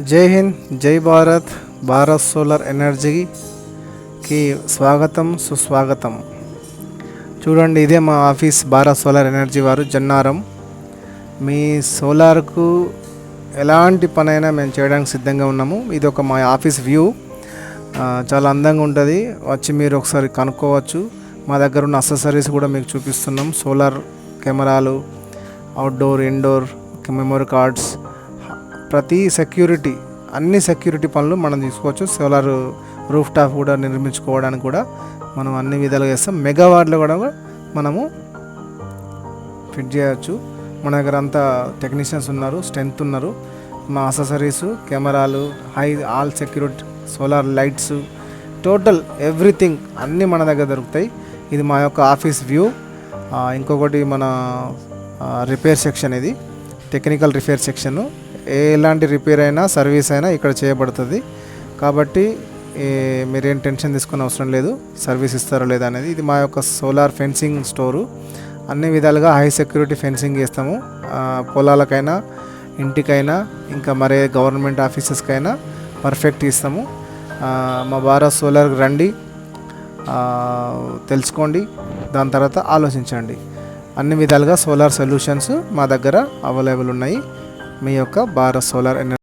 జై హింద్ జై భారత్ భారత్ సోలార్ ఎనర్జీకి స్వాగతం సుస్వాగతం. చూడండి ఇదే మా ఆఫీస్ భారత్ సోలార్ ఎనర్జీ వారు జన్నారం. మీ సోలార్కు ఎలాంటి పనైనా మేము చేయడానికి సిద్ధంగా ఉన్నాము. ఇది ఒక మా ఆఫీస్ వ్యూ. చాలా అందంగా ఉంటుంది. వచ్చి మీరు ఒకసారి కనుక్కోవచ్చు. మా దగ్గర ఉన్న అసెసరీస్ కూడా మీకు చూపిస్తున్నాం. సోలార్ కెమెరాలు అవుట్డోర్ ఇండోర్ మెమరీ కార్డ్స్ ప్రతి సెక్యూరిటీ అన్ని సెక్యూరిటీ పనులు మనం తీసుకోవచ్చు. సోలార్ రూఫ్ టాప్ కూడా నిర్మించుకోవడానికి కూడా మనం అన్ని విధాలుగా చేస్తాం. మెగావాట్లో కూడా మనము ఫిట్ చేయవచ్చు మన దగ్గర అంతా టెక్నీషియన్స్ ఉన్నారు స్ట్రెంత్ ఉన్నారు. మా అసెసరీస్ కెమెరాలు high all security solar lights total everything అన్నీ మన దగ్గర దొరుకుతాయి. ఇది మా యొక్క ఆఫీస్ వ్యూ. ఇంకొకటి మన రిపేర్ సెక్షన్ ఇది టెక్నికల్ రిపేర్ సెక్షన్. ఎలాంటి రిపేర్ అయినా సర్వీస్ అయినా ఇక్కడ చేయబడుతుంది. కాబట్టి మీరేం టెన్షన్ తీసుకునే అవసరం లేదు. సర్వీస్ ఇస్తారో లేదా అనేది ఇది మా యొక్క సోలార్ ఫెన్సింగ్ స్టోరు. అన్ని విధాలుగా హై సెక్యూరిటీ ఫెన్సింగ్ చేస్తాము. పొలాలకైనా ఇంటికైనా ఇంకా మరే గవర్నమెంట్ ఆఫీసెస్కైనా పర్ఫెక్ట్ ఇస్తాము. మా భారత్ సోలార్కి రండి. తెలుసుకోండి. దాని తర్వాత ఆలోచించండి. అన్ని విధాలుగా సోలార్ సొల్యూషన్స్ మా దగ్గర అవైలబుల్ ఉన్నాయి. మీ యొక్క భారత్ సోలార్ ఎనర్జీ